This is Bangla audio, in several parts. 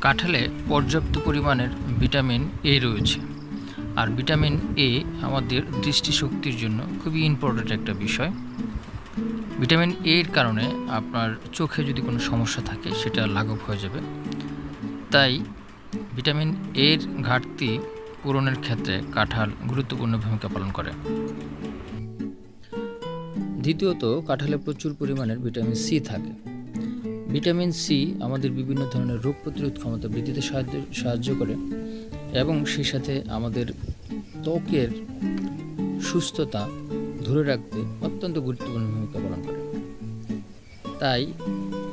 কাঁঠালে পর্যাপ্ত পরিমাণের ভিটামিন এ রয়েছে। আর ভিটামিন এ আমাদের দৃষ্টিশক্তির জন্য খুবই ইম্পর্ট্যান্ট একটা বিষয়। ভিটামিন এর কারণে আপনার চোখে যদি কোনো সমস্যা থাকে, সেটা লাঘব হয়ে যাবে। তাই ভিটামিন এর ঘাটতি পূরণের ক্ষেত্রে কাঁঠাল গুরুত্বপূর্ণ ভূমিকা পালন করে। দ্বিতীয়ত, কাঁঠালে প্রচুর পরিমাণের ভিটামিন সি থাকে। ভিটামিন সি আমাদের বিভিন্ন ধরনের রোগ প্রতিরোধ ক্ষমতা বৃদ্ধিতে সাহায্য সাহায্য করে এবং সেই সাথে আমাদের ত্বকের সুস্থতা ধরে রাখতে অত্যন্ত গুরুত্বপূর্ণ ভূমিকা পালন করে। তাই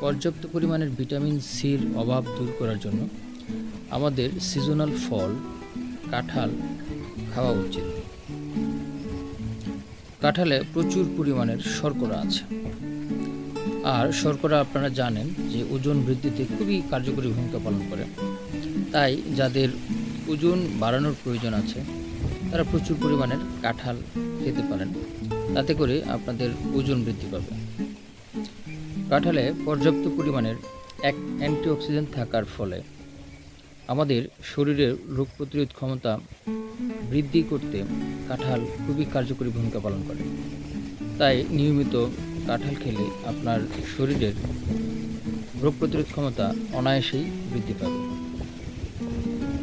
পর্যাপ্ত পরিমাণের ভিটামিন সির অভাব দূর করার জন্য আমাদের সিজনাল ফল, কাঁঠাল খাওয়া উচিত। কাঁঠালে প্রচুর পরিমাণের শর্করা আছে। আর শর্করা আপনারা জানেন যে ওজন বৃদ্ধিতে খুবই কার্যকরী ভূমিকা পালন করে। তাই যাদের ওজন বাড়ানোর প্রয়োজন আছে, তারা প্রচুর পরিমাণের কাঁঠাল খেতে পারেন। তাতে করে আপনাদের ওজন বৃদ্ধি পাবে। কাঁঠালে পর্যাপ্ত পরিমাণের এক অ্যান্টিঅক্সিডেন্ট থাকার ফলে আমাদের শরীরের রোগ প্রতিরোধ ক্ষমতা বৃদ্ধি করতে কাঁঠাল খুবই কার্যকরী ভূমিকা পালন করে। তাই নিয়মিত কাঁঠাল খেলে আপনার শরীরের রোগ প্রতিরোধ ক্ষমতা অনায়াসেই বৃদ্ধি পাবে।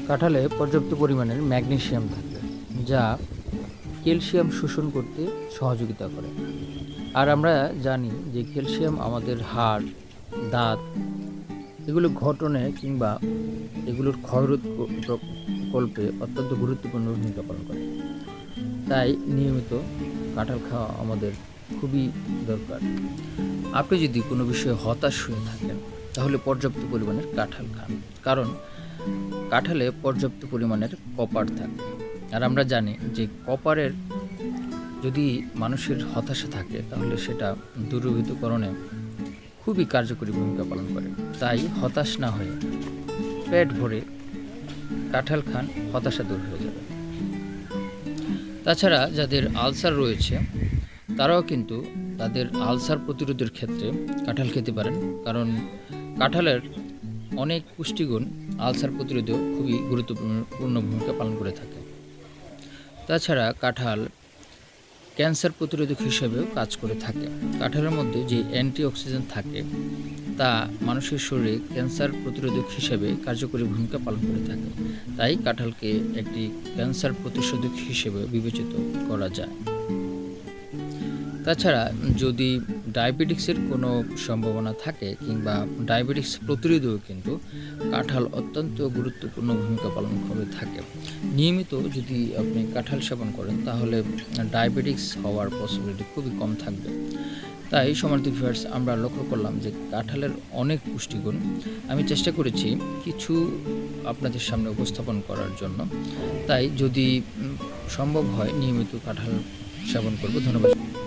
কাঁঠালে পর্যাপ্ত পরিমাণের ম্যাগনেশিয়াম থাকে যা ক্যালসিয়াম শোষণ করতে সহযোগিতা করে। আর আমরা জানি যে ক্যালসিয়াম আমাদের হাড়, দাঁত, এগুলো ঘটনে কিংবা এগুলোর ক্ষয়রোধ প্রকল্পে অত্যন্ত গুরুত্বপূর্ণ ভূমিকা পালন করে। তাই নিয়মিত কাঁঠাল খাওয়া আমাদের খুবই দরকার। আপনি যদি কোনো বিষয়ে হতাশ হয়ে থাকেন, তাহলে পর্যাপ্ত পরিমাণের কাঁঠাল খান। কারণ কাঁঠালে পর্যাপ্ত পরিমাণের কপার থাকে। আর আমরা জানি যে কপারের যদি মানুষের হতাশা থাকে, তাহলে সেটা দূরীভূতকরণে খুবই কার্যকরী ভূমিকা পালন করে। তাই হতাশ না হয়ে পেট ভরে কাঁঠাল খান, হতাশা দূর হয়ে যাবে। তাছাড়া যাদের আলসার রয়েছে তারাও কিন্তু তাদের আলসার প্রতিরোধের ক্ষেত্রে কাঁঠাল খেতে পারেন। কারণ কাঁঠালের অনেক পুষ্টিগুণ আলসার প্রতিরোধেও খুবই গুরুত্বপূর্ণ ভূমিকা পালন করে থাকে। তাছাড়া কাঁঠাল ক্যান্সার প্রতিরোধক হিসেবেও কাজ করে থাকে। কাঁঠালের মধ্যে যে অ্যান্টিঅক্সিডেন্ট থাকে, তা মানুষের শরীরে ক্যান্সার প্রতিরোধক হিসেবে কার্যকরী ভূমিকা পালন করে থাকে। তাই কাঁঠালকে একটি ক্যান্সার প্রতিষেধক হিসেবে বিবেচিত করা যায়। তাছাড়া যদি ডায়াবেটিক্সের কোনো সম্ভাবনা থাকে কিংবা ডায়াবেটিক্স প্রতিরোধেও কিন্তু কাঁঠাল অত্যন্ত গুরুত্বপূর্ণ ভূমিকা পালন করে থাকে। নিয়মিত যদি আপনি কাঁঠাল সেবন করেন, তাহলে ডায়াবেটিক্স হওয়ার পসিবিলিটি খুবই কম থাকবে। তাই সমার্থী ভিউয়ার্স, আমরা লক্ষ্য করলাম যে কাঁঠালের অনেক পুষ্টিগুণ। আমি চেষ্টা করেছি কিছু আপনাদের সামনে উপস্থাপন করার জন্য। তাই যদি সম্ভব হয়, নিয়মিত কাঁঠাল সেবন করব। ধন্যবাদ।